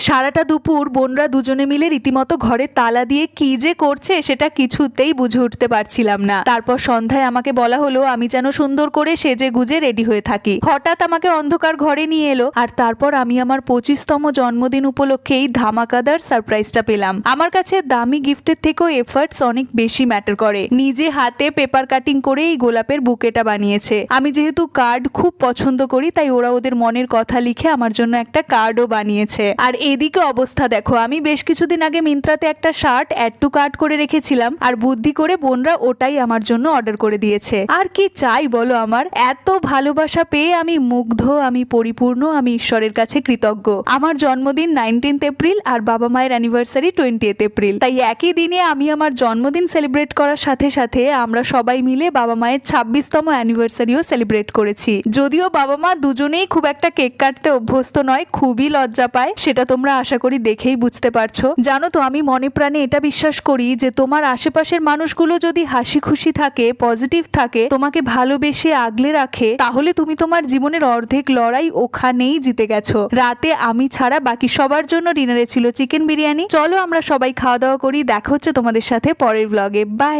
সারাটা দুপুর বোনরা দুজনে মিলে রীতিমতো ঘরে তালা দিয়ে কি যে করছে সেটা কিছুতেই বুঝে উঠতে পারছিলাম না। তারপর সন্ধ্যায় আমাকে বলা হলো, আমি যেন সুন্দর করে সেজে গুজে রেডি হয়ে থাকি। হঠাৎ আমাকে অন্ধকার ঘরে নিয়ে এলো, আর তারপর আমি আমার পঁচিশতম জন্মদিন উপলক্ষে এই ধামাকাদার সারপ্রাইজটা পেলাম। আমার কাছে দামি গিফটের থেকেও এফার্টস অনেক বেশি ম্যাটার করে। নিজে হাতে পেপার কাটিং করে এই গোলাপের বুকেটা বানিয়েছে। আমি যেহেতু কার্ড খুব পছন্দ করি, তাই ওরা ওদের মনের কথা লিখে আমার জন্য একটা কার্ডও বানিয়েছে। আর এদিকে অবস্থা দেখো। আমি বেশ কিছুদিন আগে মিন্ত্রাতে একটা শার্ট অ্যাড টু কার্ট করে রেখেছিলাম, আর বুদ্ধি করে বোনরা ওটাই আমার জন্য অর্ডার করে দিয়েছে। আর কি চাই বলো আমার? এত ভালোবাসা পেয়ে আমি মুগ্ধ, আমি পরিপূর্ণ, আমি ঈশ্বরের কাছে কৃতজ্ঞ। আমার জন্মদিন নাইনটিন্থ এপ্রিল আর বাবা মায়ের অ্যানিভার্সারি টোয়েন্টিয়েথ এপ্রিল তাই একই দিনে আমি আমার জন্মদিন সেলিব্রেট করার সাথে সাথে আমরা সবাই মিলে বাবা মায়ের ছাব্বিশতম অ্যানিভার্সারিও সেলিব্রেট করেছি। যদিও বাবা মা দুজনেই খুব একটা কেক কাটতে অভ্যস্ত নয়, খুবই লজ্জা পায়, সেটা তোমরা আশা করি দেখেই বুঝতে পারছ। জানো তো, আমি মনে প্রাণে এটা বিশ্বাস করি যে তোমার আশেপাশের মানুষগুলো যদি হাসি খুশি থাকে পজিটিভ থাকে, তোমাকে ভালোবেসে আগলে রাখে, তাহলে তুমি তোমার জীবনের অর্ধেক লড়াই ওখানেই জিতে গেছো। রাতে আমি ছাড়া বাকি সবার জন্য ডিনারে ছিল চিকেন বিরিয়ানি। চলো আমরা সবাই খাওয়া দাওয়া করি, দেখা হচ্ছে তোমাদের সাথে পরের ব্লগে বাই